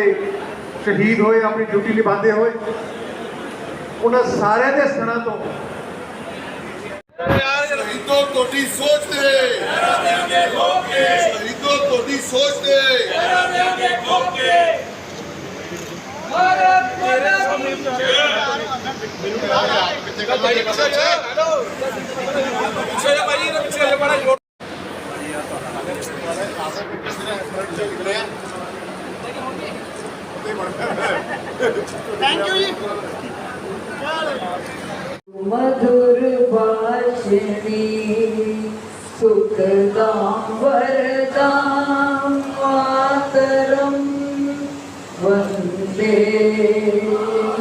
ਵਾਸਤੇ ਸ਼ਹੀਦ ਹੋਏ ਆਪਣੀ ਡਿਊਟੀ ਨਿਭਾਉਂਦੇ ਹੋਏ ਉਹਨਾਂ ਸਾਰਿਆਂ ਦੇ ਸਣਾ ਤੋਂ। ਸ਼ਹੀਦੋ ਤੁਹਾਡੀ ਸੋਚ ਤੇ। ਸ਼ਹੀਦੋ ਤੁਹਾਡੀ ਸੋਚ ਤੇ। ਭਾਰਤ ਤੇਰੇ ਸਾਹਮਣੇ ਮੈਨੂੰ ਯਾਰ ਕਿੱਥੇ ਗੱਲ ਹੈ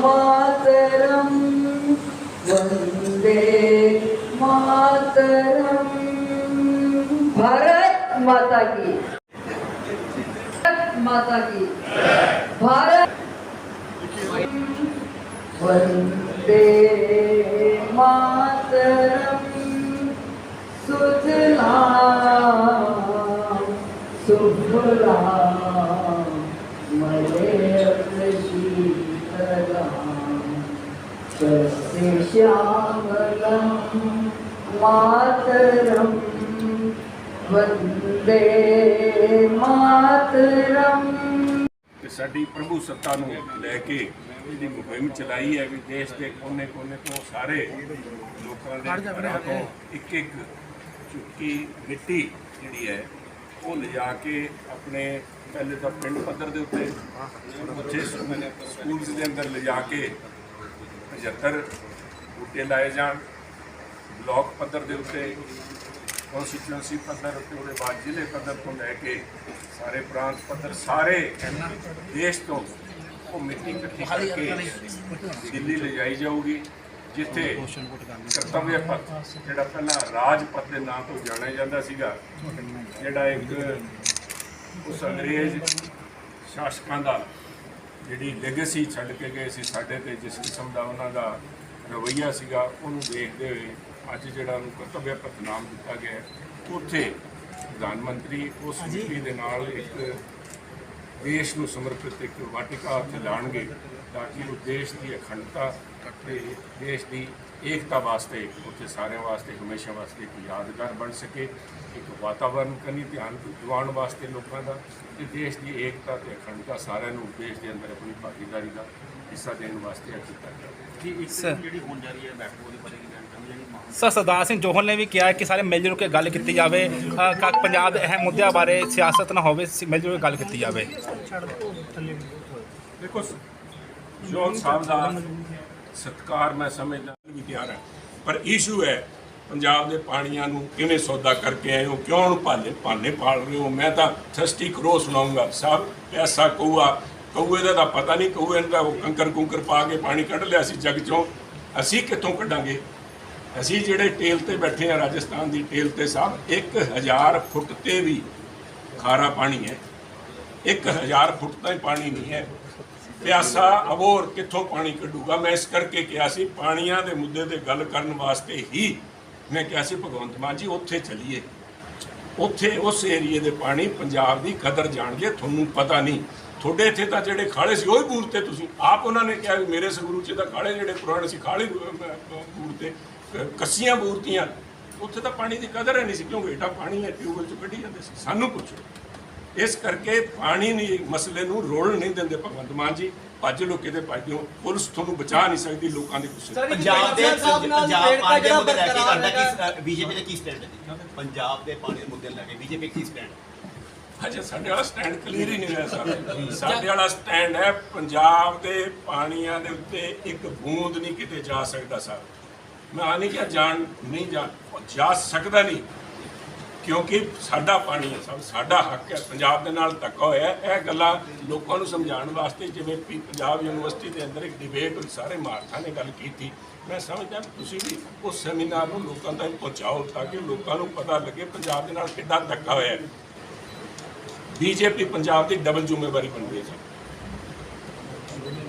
मातरं वन्दे मातरं भारत माता की भारत माता की भारत वन्दे मातरं सुजलां सुफलां श्यामलं मातरं वन्दे मातरम् ਕਿ ਸਾਡੀ ਪ੍ਰਭੂ ਸੱਤਾ ਨੂੰ ਲੈ ਕੇ ਜਿਹੜੀ ਮੁਹਿੰਮ ਚਲਾਈ ਹੈ ਵੀ ਦੇਸ਼ ਦੇ ਕੋਨੇ-ਕੋਨੇ ਤੋਂ ਸਾਰੇ ਲੋਕਾਂ ਦੇ ਘਰਾਂ ਤੋਂ ਇੱਕ ਇੱਕ ਚੁੱਕੀ ਮਿੱਟੀ ਜਿਹੜੀ ਹੈ ਉਹ ਲਿਜਾ ਕੇ ਆਪਣੇ ਪਹਿਲੇ ਤਾਂ ਪਿੰਡ ਪੱਧਰ ਦੇ ਉੱਤੇ ਉੱਥੇ ਸਕੂਲ ਦੇ ਅੰਦਰ ਲਿਜਾ ਕੇ 75 ਬੂਟੇ ਲਾਏ ਜਾਣ, ਬਲਾਕ ਪੱਧਰ ਦੇ ਉੱਤੇ ਕਨਸਟੀਚੁਐਂਸੀ ਪੱਧਰ ਉੱਤੇ, ਉਹਦੇ ਬਾਅਦ ਜ਼ਿਲ੍ਹੇ ਪੱਧਰ ਤੋਂ ਲੈ ਕੇ ਸਾਰੇ ਪ੍ਰਾਂਤ ਪੱਧਰ, ਸਾਰੇ ਦੇਸ਼ ਤੋਂ ਉਹ ਮਿੱਟੀ ਇਕੱਠੀ ਕਰਕੇ ਦਿੱਲੀ ਲਿਜਾਈ ਜਾਊਗੀ, ਜਿੱਥੇ ਕਰਤੱਵਯ ਪੱਥ, ਜਿਹੜਾ ਪਹਿਲਾਂ ਰਾਜ ਪੱਥ ਦੇ ਨਾਂ ਤੋਂ ਜਾਣਿਆ ਜਾਂਦਾ ਸੀਗਾ, ਜਿਹੜਾ ਇੱਕ ਉਸ ਅੰਗਰੇਜ਼ ਸ਼ਾਸਕਾਂ ਦਾ ਜਿਹੜੀ ਲੈਗੇਸੀ ਛੱਡ ਕੇ ਗਏ ਸੀ ਸਾਡੇ ਤੇ ਜਿਸ ਕਿਸਮ ਦਾ ਉਹਨਾਂ ਦਾ ਰਵੱਈਆ ਸੀਗਾ ਉਹਨੂੰ ਦੇਖਦੇ ਹੋਏ ਅੱਜ ਜਿਹੜਾ ਉਹਨੂੰ ਕਰਤੱਵਯ ਪੱਥ ਨਾਮ ਦਿੱਤਾ ਗਿਆ ਉੱਥੇ ਪ੍ਰਧਾਨ ਮੰਤਰੀ ਉਸ ਮਿੱਟੀ ਦੇ ਨਾਲ ਇੱਕ ਦੇਸ਼ ਨੂੰ ਸਮਰਪਿਤ ਇੱਕ ਵਾਟਿਕਾ ਉੱਥੇ ਲਾਣਗੇ। ਤਾਂ ਕਿ ਉਹ ਦੇਸ਼ ਦੀ ਅਖੰਡਤਾ ਤੇ ਦੇਸ਼ ਦੀ ਏਕਤਾ ਵਾਸਤੇ ਉੱਥੇ ਸਾਰਿਆਂ ਵਾਸਤੇ ਹਮੇਸ਼ਾ ਵਾਸਤੇ ਇੱਕ ਯਾਦਗਾਰ ਬਣ ਸਕੇ ਇੱਕ ਵਾਤਾਵਰਨ ਕਨੀ ਧਿਆਨ ਦਿਵਾਉਣ ਵਾਸਤੇ ਲੋਕਾਂ ਦਾ ਤੇ ਦੇਸ਼ ਦੀ ਏਕਤਾ ਤੇ ਅਖੰਡਤਾ ਸਾਰਿਆਂ ਨੂੰ ਦੇਸ਼ ਦੇ ਅੰਦਰ ਆਪਣੀ ਭਾਗੀਦਾਰੀ ਦਾ ਹਿੱਸਾ ਦੇਣ ਵਾਸਤੇ ਇਹ ਕੀਤਾ ਗਿਆ। ਸਰ। ਸਰਦਾਰ ਸਿੰਘ ਜੋਹਲ ਨੇ ਵੀ ਕਿਹਾ ਹੈ ਕਿ ਸਾਰੇ ਮਿਲ ਜੁਲ ਕੇ ਗੱਲ ਕੀਤੀ ਜਾਵੇ ਕ- ਪੰਜਾਬ ਦੇ ਅਹਿਮ ਮੁੱਦਿਆਂ ਬਾਰੇ ਸਿਆਸਤ ਨਾ ਹੋਵੇ ਮਿਲ ਜੁਲ ਕੇ ਗੱਲ ਕੀਤੀ ਜਾਵੇ। ਦੇਖੋ ਜੋਨ ਸਾਹਿਬ ਦਾ ਸਤਕਾਰ ਮੈਂ ਸਮਝਦਾ ਵੀ ਤਿਆਰ ਹੈ। ਪਰ ਇਸ਼ੂ ਹੈ, ਪੰਜਾਬ ਦੇ ਪਾਣੀਆਂ ਨੂੰ ਕਿਵੇਂ ਸੌਦਾ ਕਰਕੇ ਆਏ ਹੋ, ਕਿਉਂ ਉਹਨੂੰ ਭਾਲੇ ਭਾਨੇ ਪਾਲ ਰਹੇ ਹੋ? ਮੈਂ ਤਾਂ ਥਰਸਟੀ ਕਰੋ ਸੁਣਾਉਂਗਾ। ਸਾਹਿਬ, ਪੈਸਾ ਕਊਆ, ਕਊਏ ਦਾ ਤਾਂ ਪਤਾ ਨਹੀਂ, ਕਊਏ ਨੂੰ ਤਾਂ ਉਹ ਕੰਕਰ ਕੁੰਕਰ ਪਾ ਕੇ ਪਾਣੀ ਕੱਢ ਲਿਆ ਸੀ ਜੱਗ ਚੋਂ। ਅਸੀਂ ਕਿੱਥੋਂ ਕੱਢਾਂਗੇ? ਅਸੀਂ ਜਿਹੜੇ ਟੇਲ ਤੇ ਬੈਠੇ ਆ ਰਾਜਸਥਾਨ ਦੀ ਟੇਲ ਤੇ ਸਾਹਿਬ 1000 ਫੁੱਟ ਤੇ ਵੀ ਖਾਰਾ ਪਾਣੀ ਹੈ। 1000 ਫੁੱਟ ਤਾਂ ਹੀ ਪਾਣੀ ਨਹੀਂ ਹੈ। ਪਿਆਸਾ ਅਬੋਰ ਕਿੱਥੋਂ ਪਾਣੀ ਕੱਢੂਗਾ? ਮੈਂ ਇਸ ਕਰਕੇ ਕਿਹਾ ਸੀ, ਪਾਣੀਆਂ ਦੇ ਮੁੱਦੇ ਤੇ ਗੱਲ ਕਰਨ ਵਾਸਤੇ ਹੀ ਮੈਂ ਕਿਹਾ ਸੀ, ਭਗਵੰਤ ਮਾਨ ਜੀ, ਉੱਥੇ ਚਲੀਏ। ਉੱਥੇ ਉਸ ਏਰੀਏ ਦੇ ਪਾਣੀ ਪੰਜਾਬ ਦੀ ਕਦਰ ਜਾਣਗੇ, ਤੁਹਾਨੂੰ ਪਤਾ ਨਹੀਂ। ਤੁਹਾਡੇ ਇੱਥੇ ਤਾਂ ਜਿਹੜੇ ਖਾਲੇ ਸੀ, ਉਹ ਹੀ ਬੂਰਤੇ ਤੁਸੀਂ। ਆਪ ਉਹਨਾਂ ਨੇ ਕਿਹਾ ਵੀ ਮੇਰੇ ਸੰਗਰੂਰ ਚ ਤਾਂ ਖਾਲੇ, ਜਿਹੜੇ ਪੁਰਾਣੇ ਸੀ, ਖਾਲੇ ਬੂਰਤੇ ਕੱਸੀਆਂ ਬੂਰਤੀਆਂ ਉੱਥੇ ਤਾਂ ਪਾਣੀ ਦੀ ਕਦਰ ਹੀ ਨਹੀਂ ਸੀ ਕਿਉਂਕਿ ਏਡਾ ਪਾਣੀ ਹੈ ਟਿਊਬਵੈਲ ਚ ਕੱਢੀ ਜਾਂਦੇ ਸੀ? ਸਾਨੂੰ ਪੁੱਛੋ। ਇਸ ਕਰਕੇ ਪਾਣੀ ਨਹੀਂ ਮਸਲੇ ਨੂੰ ਰੋਲ ਨਹੀਂ ਦਿੰਦੇ ਭਗਵੰਤ ਮਾਨ ਜੀ। ਭੱਜ ਲੋ ਕਿਤੇ ਭੱਜ ਜਾਓ ਪੁਲਿਸ ਤੁਹਾਨੂੰ ਬਚਾ ਨਹੀਂ ਸਕਦੀ ਲੋਕਾਂ ਦੇ ਗੁੱਸੇ ਪੰਜਾਬ ਦੇ ਪੰਜਾਬ ਪਾਣੀ ਦੇ ਮੁੱਦੇ ਲੈ ਕੇ ਤੁਹਾਡਾ ਕੀ ਬੀਜੇਪੀ ਦਾ ਕੀ ਸਟੈਂਡ ਹੈ ਪੰਜਾਬ ਦੇ ਪਾਣੀ ਦੇ ਮੁੱਦੇ ਲੈ ਕੇ ਬੀਜੇਪੀ ਕੀ ਸਟੈਂਡ ਅਜੇ ਸਾਡੇ ਵਾਲਾ ਸਟੈਂਡ ਕਲੀਅਰ ਹੀ ਨਹੀਂ ਹੋਇਆ ਸਾਹਿਬ ਸਾਡੇ ਵਾਲਾ ਸਟੈਂਡ ਹੈ ਪੰਜਾਬ ਦੇ ਪਾਣੀਆਂ ਦੇ ਉੱਤੇ ਇੱਕ ਬੂੰਦ ਨਹੀਂ ਕਿਤੇ ਜਾ ਸਕਦਾ ਸਾਹਿਬ ਮੈਂ ਆ ਨਹੀਂ ਕਿਹਾ ਜਾਣ ਨਹੀਂ ਜਾ ਸਕਦਾ ਨਹੀਂ। ਕਿਉਂਕਿ ਸਾਡਾ ਪਾਣੀ ਹੈ, ਸਭ ਸਾਡਾ ਹੱਕ ਹੈ, ਪੰਜਾਬ ਦੇ ਨਾਲ ਧੱਕਾ ਹੋਇਆ ਇਹ ਗੱਲਾਂ ਲੋਕਾਂ ਨੂੰ ਸਮਝਾਉਣ ਵਾਸਤੇ ਜਿਵੇਂ ਵੀ ਪੰਜਾਬ ਯੂਨੀਵਰਸਿਟੀ ਦੇ ਅੰਦਰ ਇੱਕ ਡਿਬੇਟ ਹੋਈ, ਸਾਰੇ ਮਾਰਥਾ ਨੇ ਗੱਲ ਕੀਤੀ। ਮੈਂ ਸਮਝਦਾ ਤੁਸੀਂ ਵੀ ਉਸ ਸੈਮੀਨਾਰ ਨੂੰ ਲੋਕਾਂ ਤੱਕ ਪਹੁੰਚਾਓ ਤਾਂ ਕਿ ਲੋਕਾਂ ਨੂੰ ਪਤਾ ਲੱਗੇ ਪੰਜਾਬ ਦੇ ਨਾਲ ਕਿੱਡਾ ਧੱਕਾ ਹੋਇਆ ਹੈ। ਬੀਜੇਪੀ ਪੰਜਾਬ ਦੀ ਡਬਲ ਜ਼ਿੰਮੇਵਾਰੀ ਬਣਦੀ ਗਈ ਹੈ।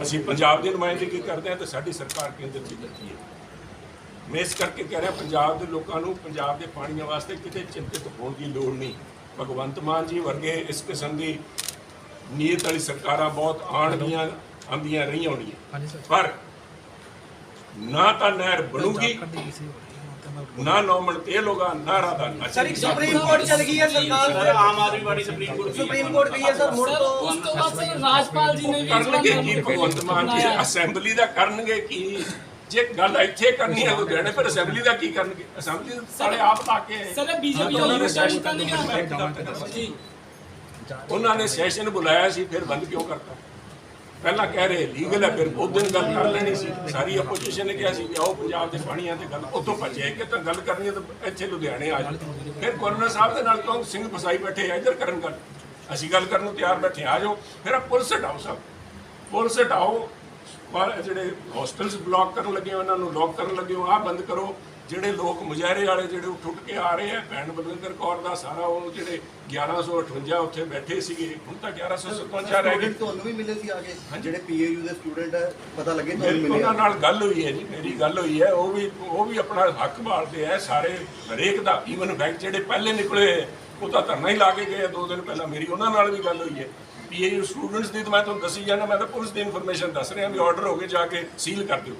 ਅਸੀਂ ਪੰਜਾਬ ਦੀ ਨੁਮਾਇੰਦਗੀ ਕਰਦੇ ਹਾਂ ਤੇ ਸਾਡੀ ਸਰਕਾਰ ਕੇਂਦਰ ਦੀ ਬੈਠੀ ਹੈ। ਮੈਂ ਇਸ ਕਰਕੇ ਕਹਿ ਰਿਹਾ ਪੰਜਾਬ ਦੇ ਲੋਕਾਂ ਨੂੰ ਪੰਜਾਬ ਦੇ ਪਾਣੀਆਂ ਵਾਸਤੇ ਕਿਤੇ ਚਿੰਤਿਤ ਹੋਣ ਦੀ ਲੋੜ ਨਹੀਂ। ਭਗਵੰਤ ਮਾਨ ਜੀ ਵਰਗੇ ਇਸ ਕਿਸਮ ਦੀ ਨੀਅਤ ਵਾਲੀ ਸਰਕਾਰਾਂ ਬਹੁਤ ਆਣਗੀਆਂ ਆਂਦੀਆਂ ਰਹੀਆਂ ਹੋਣੀਆਂ ਪਰ ਨਾ ਤਾਂ ਨਹਿਰ ਬਣੂਗੀ ਨਾ ਨੌਮਣ ਤੇਲ ਹੋਗਾ ਨਾ ਰਾਦਾ ਨਾ ਸਰ ਇੱਕ ਸੁਪਰੀਮ ਕੋਰਟ ਚਲ ਗਈ ਹੈ ਸਰਕਾਰ sir Aam Aadmi party supreme court. Supreme court ਗਈ ਹੈ ਸਰ ਮੁੜ ਤੋਂ ਉਸ ਤੋਂ ਬਾਅਦ ਸਰ ਰਾਜਪਾਲ ਜੀ ਨੇ ਵੀ ਕਰਨਗੇ ਕੀ? ਭਗਵੰਤ ਮਾਨ ਜੀ ਅਸੈਂਬਲੀ ਦਾ ਕਰਨਗੇ ਕੀ? ਜੇ ਗੱਲ ਇੱਥੇ ਕਰਨੀ ਹੈ ਲੁਧਿਆਣੇ ਫਿਰ ਅਸੈਂਬਲੀ ਦਾ ਕੀ ਕਰਨਗੇ? ਅਸੈਂਬਲੀ ਸਾਰੇ ਆਪ ਲਾ ਕੇ ਆਏ। ਸਰ ਬੀਜੇਪੀ ਉਹਨਾਂ ਨੇ ਵਾਲੀ ਸੈਸ਼ਨ ਕਰਨਗੇ ਜੀ ਉਹਨਾਂ ਨੇ ਸੈਸ਼ਨ ਬੁਲਾਇਆ ਸੀ ਫਿਰ ਬੰਦ ਕਿਉਂ ਕਰਤਾ? ਪਹਿਲਾਂ ਕਹਿ ਰਹੇ ਲੀਗਲ ਹੈ ਫਿਰ ਬਹੁਤ ਦਿਨ ਗੱਲ ਕਰ ਲੈਣੀ ਸੀ। ਸਾਰੀ ਆਪੋਜੀਸ਼ਨ ਨੇ ਕਿਹਾ ਸੀ ਕਿ ਆਓ ਪੰਜਾਬ ਦੇ ਪਾਣੀਆਂ ਤੇ ਗੱਲ ਉੱਥੋਂ ਭੱਜੇ ਕਿ ਤਾਂ ਗੱਲ ਕਰਨੀ ਹੈ ਤਾਂ ਇੱਥੇ ਲੁਧਿਆਣੇ ਆ ਜਾਓ। ਫਿਰ ਗਵਰਨਰ ਸਾਹਿਬ ਦੇ ਨਾਲ ਕਿਉਂ ਸਿੰਘ ਫਸਾਈ ਬੈਠੇ ਆ ਇੱਧਰ ਕਰਨ ਗੱਲ। ਅਸੀਂ ਗੱਲ ਕਰਨ ਨੂੰ ਤਿਆਰ ਬੈਠੇ ਆ ਜਾਓ। ਫਿਰ ਆ ਪੁਲਿਸ ਹਟਾਓ ਸਭ। ਪੁਲਿਸ ਹਟਾਓ ਪਰ ਜਿਹੜੇ ਹੋਸਟਲਸ ਬਲੌਕ ਕਰਨ ਲੱਗੇ ਉਹਨਾਂ ਨੂੰ ਲੋਕ ਕਰਨ ਲੱਗੇ ਆ ਬੰਦ ਕਰੋ। ਜਿਹੜੇ ਲੋਕ ਮੁਜ਼ਾਹਰੇ ਵਾਲੇ ਜਿਹੜੇ ਉੱਠ ਉੱਠ ਕੇ ਆ ਰਹੇ ਆ ਭੈਣ ਬਲਵਿੰਦਰ ਕੌਰ ਦਾ ਸਾਰਾ ਉਹ ਜਿਹੜੇ 1158 ਉੱਥੇ ਬੈਠੇ ਸੀਗੇ ਹੁਣ ਤਾਂ 1157 ਰਹਿ ਗਏ। ਤੁਹਾਨੂੰ ਵੀ ਮਿਲੇ ਸੀ ਆ ਕੇ ਜਿਹੜੇ ਪੀਏਯੂ ਦੇ ਸਟੂਡੈਂਟ ਪਤਾ ਲੱਗੇ ਤੁਹਾਨੂੰ ਮਿਲੇ ਉਹਨਾਂ ਨਾਲ ਗੱਲ ਹੋਈ ਹੈ ਜੀ ਮੇਰੀ ਗੱਲ ਹੋਈ ਹੈ। ਉਹ ਵੀ ਉਹ ਵੀ ਆਪਣਾ ਹੱਕ ਭਾਲਦੇ ਆ ਸਾਰੇ ਹਰੇਕ ਦਾ ਈਵਨ ਫੈਕਟ ਜਿਹੜੇ ਪਹਿਲੇ ਨਿਕਲੇ ਉਹ ਤਾਂ ਧਰਨਾ ਹੀ ਲਾ ਕੇ ਗਏ ਦੋ ਦਿਨ ਪਹਿਲਾਂ ਮੇਰੀ ਉਹਨਾਂ ਨਾਲ ਵੀ ਗੱਲ ਹੋਈ ਹੈ। ਪੀਏਯੂ ਸਟੂਡੈਂਟਸ ਦੀ ਤਾਂ ਮੈਂ ਤੁਹਾਨੂੰ ਦੱਸੀ ਜਾਣਾ ਮੈਂ ਤਾਂ ਪੁਲਿਸ ਦੀ ਇਨਫੋਰਮੇਸ਼ਨ ਦੱਸ ਰਿਹਾ ਵੀ ਆਰਡਰ ਹੋ ਗਏ ਜਾ ਕੇ ਸੀਲ ਕਰ ਦਿਓ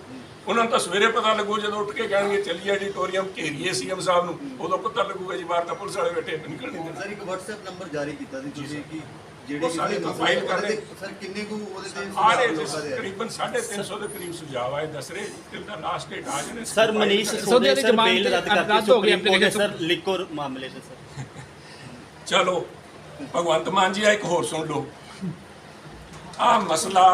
ਉਹਨਾਂ ਨੂੰ ਤਾਂ ਸਵੇਰੇ ਪਤਾ ਲੱਗੂ ਜਦੋਂ ਉੱਠ ਕੇ ਕਹਿਣਗੇ ਚੱਲੀਏ ਐਡੀਟੋਰੀਅਮ ਘੇਰੀਏ ਸੀਐਮ ਸਾਹਿਬ ਨੂੰ ਉਦੋਂ ਪਤਾ ਲੱਗੂਗਾ ਜੀ ਬਾਹਰ ਤਾਂ ਪੁਲਿਸ ਵਾਲੇ ਬੈਠੇ ਨਿਕਲ ਨਹੀਂ ਦਿੰਦੇ ਸਰ ਇੱਕ WhatsApp ਨੰਬਰ ਜਾਰੀ ਕੀਤਾ ਸੀ ਤੁਸੀਂ ਕਿ ਜਿਹੜੇ ਸਾਰੇ ਕਿਸੇ ਤਾਂ ਮਸਲੇ file ਕਰ ਰਹੇ। ਸਰ ਕਿੰਨੇ ਕੁ ਉਹਦੇ ਤੇ ਆਏ? ਤਕਰੀਬਨ 350 ਦੇ ਕਰੀਬ ਸੁਝਾਅ ਆਏ ਦੱਸ ਰਹੇ ਦਾ ਲਾਸਟ ਡੇਟ ਆ ਜਨੇ ਸਰ ਮਨੀਸ਼ ਸੋਧੇ ਦੀ ਸਰ ਜ਼ਮਾਨਤ ਰੱਦ ਹੋ ਗਈ। ਸਰ ਮਾਮਲੇ 'ਚ ਸਰ ਚਲੋ ਭਗਵੰਤ ਮਾਨ ਜੀ ਆ ਇੱਕ ਹੋਰ ਸੁਣ ਲਓ ਆ ਮਸਲਾ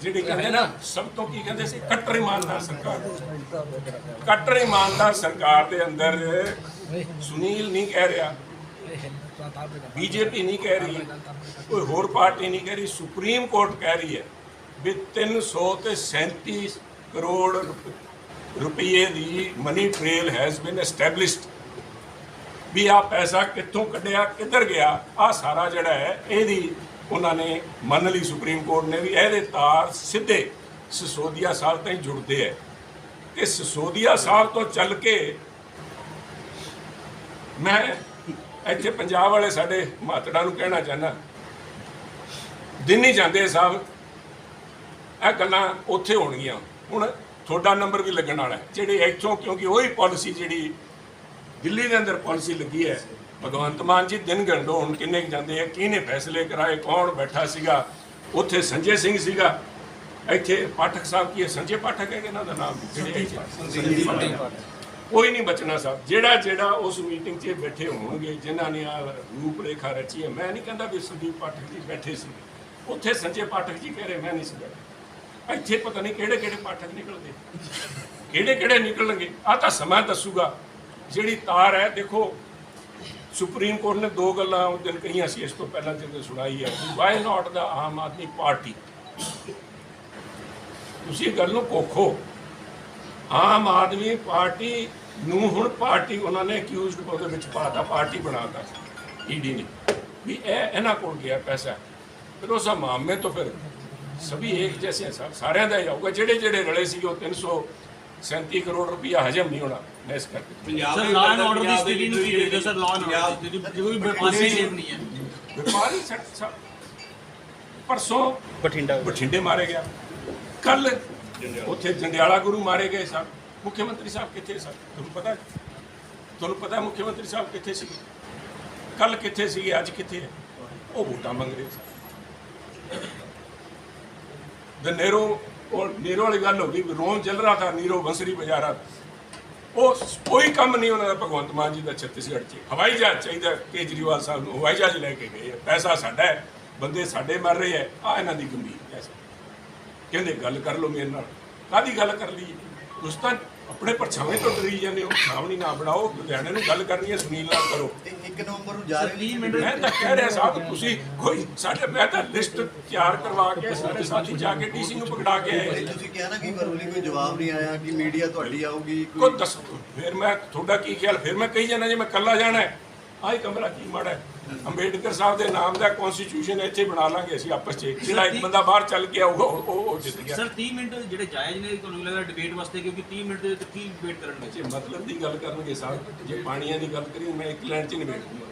ਜਿਹੜੀ ਕਹਿੰਦੇ ਨਾ, ਸਭ ਤੋਂ ਕੀ ਕਹਿੰਦੇ ਸੀ? ਕੱਟਰ ਇਮਾਨਦਾਰ ਸਰਕਾਰ। ਕੱਟਰ ਇਮਾਨਦਾਰ ਸਰਕਾਰ ਦੇ ਅੰਦਰ ਸੁਨੀਲ ਨਹੀਂ ਕਹਿ ਰਿਹਾ। ਬੀਜੇਪੀ ਨਹੀਂ ਕਹਿ ਰਹੀ। ਕੋਈ ਹੋਰ ਪਾਰਟੀ ਨਹੀਂ ਕਹਿ ਰਹੀ। ਸੁਪਰੀਮ ਕੋਰਟ ਕਹਿ ਰਹੀ ਹੈ ਵੀ 300 ਤੇ 37 ਕਰੋੜ ਰੁਪ- ਰੁਪਏ ਦੀ money trail has been established ਵੀ ਆ ਪੈਸਾ ਕਿੱਥੋਂ ਕੱਢਿਆ, ਕਿੱਧਰ ਗਿਆ? ਆ ਸਾਰਾ ਜਿਹੜਾ ਹੈ, ਇਹਦੀ ਉਹਨਾਂ ਨੇ ਮੰਨ ਲਈ ਸੁਪਰੀਮ ਕੋਰਟ ਨੇ ਵੀ ਇਹਦੇ ਤਾਰ ਸਿੱਧੇ ਸਸੋਦੀਆ ਸਾਹਿਬ ਤਾਈਂ ਜੁੜਦੇ ਐ। ਤੇ ਸਸੋਦੀਆ ਸਾਹਿਬ ਤੋਂ ਚੱਲ ਕੇ ਮੈਂ ਇੱਥੇ ਪੰਜਾਬ ਵਾਲੇ ਸਾਡੇ ਮਾਤੜਾ ਨੂੰ ਕਹਿਣਾ ਚਾਹੁੰਦਾ। ਦਿਨ ਹੀ ਜਾਂਦੇ ਸਾਹਿਬ। ਇਹ ਗੱਲਾਂ ਉੱਥੇ ਹੋਣਗੀਆਂ। ਹੁਣ ਤੁਹਾਡਾ ਨੰਬਰ ਵੀ ਲੱਗਣ ਵਾਲਾ ਜਿਹੜੇ ਇੱਥੋਂ ਕਿਉਂਕਿ ਉਹੀ ਪਾਲਿਸੀ ਜਿਹੜੀ ਦਿੱਲੀ ਦੇ ਅੰਦਰ ਪਾਲਿਸੀ ਲੱਗੀ ਹੈ ਭਗਵੰਤ ਮਾਨ ਜੀ ਦਿਨ ਗੰਢੋ ਹੁਣ ਕਿੰਨੇ ਜਾਂਦੇ ਆ ਕਿਹਨੇ ਫੈਸਲੇ ਕਰਾਏ ਕੌਣ ਬੈਠਾ ਸੀਗਾ ਉੱਥੇ ਸੰਜੇ ਸਿੰਘ ਸੀਗਾ ਇੱਥੇ ਪਾਠਕ ਸਾਹਿਬ ਕੀ ਹੈ? ਸੰਜੇ ਪਾਠਕ ਹੈ ਇਹਨਾਂ ਦਾ ਨਾਮ? ਜਿਹੜੇ ਕੋਈ ਨਹੀਂ ਬਚਣਾ ਸਾਹਿਬ। ਜਿਹੜਾ ਜਿਹੜਾ ਉਸ ਮੀਟਿੰਗ 'ਚ ਬੈਠੇ ਹੋਣਗੇ ਜਿਨ੍ਹਾਂ ਨੇ ਆ ਰੂਪ ਰੇਖਾ ਰਚੀ ਹੈ ਮੈਂ ਨਹੀਂ ਕਹਿੰਦਾ ਵੀ ਸੰਦੀਪ ਪਾਠਕ ਜੀ ਬੈਠੇ ਸੀ। ਉੱਥੇ ਸੰਜੇ ਪਾਠਕ ਜੀ ਕਹਿ ਰਹੇ ਮੈਂ ਨਹੀਂ ਸੀ ਬੈਠਾ। ਇੱਥੇ ਪਤਾ ਨਹੀਂ ਕਿਹੜੇ ਕਿਹੜੇ ਪਾਠਕ ਨਿਕਲਦੇ ਕਿਹੜੇ ਕਿਹੜੇ ਨਿਕਲਣਗੇ? ਆ ਤਾਂ ਸਮਾਂ ਦੱਸੂਗਾ। ਜਿਹੜੀ ਤਾਰ ਹੈ ਦੇਖੋ ਸੁਪਰੀਮ ਕੋਰਟ ਨੇ ਦੋ ਗੱਲਾਂ ਉਸ ਦਿਨ ਕਹੀਆਂ ਸੀ, ਇਸ ਤੋਂ ਪਹਿਲਾਂ ਜਦੋਂ ਸੁਣਾਈ ਹੈ why not the Aam Aadmi party? ਤੁਸੀਂ ਗੱਲ ਨੂੰ ਕੋਖੋ ਆਮ ਆਦਮੀ ਪਾਰਟੀ ਨੂੰ ਹੁਣ ਪਾਰਟੀ ਉਹਨਾਂ ਨੇ ਅਕਿਊਜ਼ਡ ਉਹਦੇ ਵਿੱਚ ਪਾਤਾ ਪਾਰਟੀ ਬਣਾਤਾ ਈਡੀ ਨੇ। ਵੀ ਇਹ ਇਹਨਾਂ ਕੋਲ ਗਿਆ ਪੈਸਾ। ਫਿਰ ਉਸ ਮਾਮਲੇ ਤੋਂ ਫਿਰ ਸਭੀ ਇੱਕ ਜੈਸੇ ਸਭ ਸਾਰਿਆਂ ਦਾ ਹੀ ਆਊਗਾ। ਜਿਹੜੇ ਜਿਹੜੇ ਰਲੇ ਸੀ ਉਹ 300 337 ਕਰੋੜ ਰੁਪਇਆ ਹਜਮ ਨਹੀਂ ਹੋਣਾ ਇਸ ਕਰਕੇ। ਸਰ ਲਾਅ ਐਂਡ ਆਰਡਰ ਦੀ ਸਥਿਤੀ ਨੂੰ ਕੀ ਦੇਖਦੇ ਹੋ ਸਰ? ਲਾਅ ਐਂਡ ਆਰਡਰ ਦੀ ਕੋਈ ਵਪਾਰੀ ਸੇਫ ਨਹੀਂ ਹੈ। ਵਪਾਰੀ ਸਾਹਿਬ ਪਰਸੋਂ ਬਠਿੰਡਾ ਬਠਿੰਡੇ ਮਾਰੇ ਗਿਆ। ਕੱਲ ਉੱਥੇ ਜੰਡਿਆਲਾ ਗੁਰੂ ਮਾਰੇ ਗਏ ਸਨ। ਮੁੱਖ ਮੰਤਰੀ ਸਾਹਿਬ ਕਿੱਥੇ ਸਨ? ਤੁਹਾਨੂੰ ਪਤਾ? ਤੁਹਾਨੂੰ ਪਤਾ ਮੁੱਖ ਮੰਤਰੀ ਸਾਹਿਬ ਕਿੱਥੇ ਸੀ ਕੱਲ ਕਿੱਥੇ ਸੀਗੇ? ਅੱਜ ਕਿੱਥੇ ਹੈ? ਉਹ ਵੋਟਾਂ ਮੰਗ ਰਹੇ ਦ ਨੇਰੋ ਉਹ ਨੇਰੋ ਵਾਲੀ ਗੱਲ ਹੋ ਗਈ, ਵੀ ਰੋਮ ਚੱਲ ਰਹਾ ਥਾ ਨੀਰੋ ਬੰਸਰੀ ਬਜਾ ਰਹਾ ਉਹ ਕੋਈ ਕੰਮ ਨਹੀਂ ਉਹਨਾਂ ਦਾ, ਭਗਵੰਤ ਮਾਨ ਜੀ ਦਾ ਛੱਤੀਸਗੜ੍ਹ 'ਚ। ਹਵਾਈ ਜਹਾਜ਼ ਚਾਹੀਦਾ, ਕੇਜਰੀਵਾਲ ਸਾਹਿਬ ਨੂੰ, ਹਵਾਈ ਜਹਾਜ਼ ਲੈ ਕੇ ਗਏ ਆ। ਪੈਸਾ ਸਾਡਾ ਹੈ, ਬੰਦੇ ਸਾਡੇ ਮਰ ਰਹੇ ਹੈ ਆ ਇਹਨਾਂ ਦੀ ਗੰਭੀਰ ਪੈਸਾ। ਕਹਿੰਦੇ, ਗੱਲ ਕਰ ਲਓ ਮੇਰੇ ਨਾਲ। ਕਾਦੀ ਗੱਲ ਕਰ ਲਈ ਤੁਸੀਂ ਤਾਂ ਆਪਣੇ ਪਰਛਾਵੇਂ ਤੋਂ ਡਰੀ ਜਾਂਦੇ ਹੋ ਸਾਹਮਣੀ ਨਾ ਬਣਾਓ ਲੁਧਿਆਣੇ ਨੂੰ ਗੱਲ ਕਰਨੀ ਹੈ ਸੁਨੀਲ ਨਾਲ ਕਰੋ। ਤੇ 1 ਨਵੰਬਰ ਨੂੰ ਜਾ ਰਹੇ ਮੈਂ ਤਾਂ ਕਹਿ ਰਿਹਾ ਸਾਹਿਬ ਤੁਸੀਂ ਕੋਈ ਸਾਡੇ ਮੈਂ ਤਾਂ ਲਿਸਟ ਤਿਆਰ ਕਰਵਾ ਕੇ ਸਾਰੇ ਸਾਥੀ ਜਾ ਕੇ ਡੀਸੀ ਨੂੰ ਪਕੜਾ ਕੇ ਆਏ। ਤੁਸੀਂ ਕਿਹਾ ਨਾ ਕਿ ਵਰਵਲੀ ਕੋਈ ਜਵਾਬ ਨਹੀਂ ਆਇਆ ਕਿ ਮੀਡੀਆ ਤੁਹਾਡੀ ਆਊਗੀ ਕੋ ਦੱਸ ਫਿਰ ਮੈਂ ਤੁਹਾਡਾ ਕੀ ਖਿਆਲ ਫਿਰ ਮੈਂ ਕਹੀ ਜਾਣਾ ਜੇ ਮੈਂ ਕੱਲਾ ਜਾਣਾ ਹੈ ਆਹੀ ਕਮਰਾ ਕੀ ਮਾੜਾ ਹੈ? ਅੰਬੇਡਕਰ ਸਾਹਿਬ ਦੇ ਨਾਮ ਦਾ ਕਨਸਟੀਟਿਊਸ਼ਨ ਇੱਥੇ ਬਣਾ ਲਾਂਗੇ ਅਸੀਂ ਆਪਸ 'ਚ। ਜਿਹੜਾ ਇੱਕ ਬੰਦਾ ਬਾਹਰ ਚੱਲ ਕੇ ਆਊਗਾ ਉਹ ਉਹ- ਜਿੱਤ ਗਿਆ। ਸਰ 30 ਮਿੰਟ ਜਿਹੜੇ ਜਾਇਜ਼ ਨੇ ਤੁਹਾਨੂੰ ਲੱਗਦਾ ਡਿਬੇਟ ਵਾਸਤੇ ਕਿਉਂਕਿ 30 ਮਿੰਟ ਦੇ ਵਿੱਚ ਕੀ ਡਿਬੇਟ ਕਰਨਗੇ ਜੇ ਮਤਲਬ ਦੀ ਗੱਲ ਕਰਨਗੇ ਸਾਹਿਬ ਜੇ ਪਾਣੀਆਂ ਦੀ ਗੱਲ ਕਰੀ ਮੈਂ ਇੱਕ ਲਾਈਨ 'ਚ ਨਹੀਂ ਬੈਠੂੰਗਾ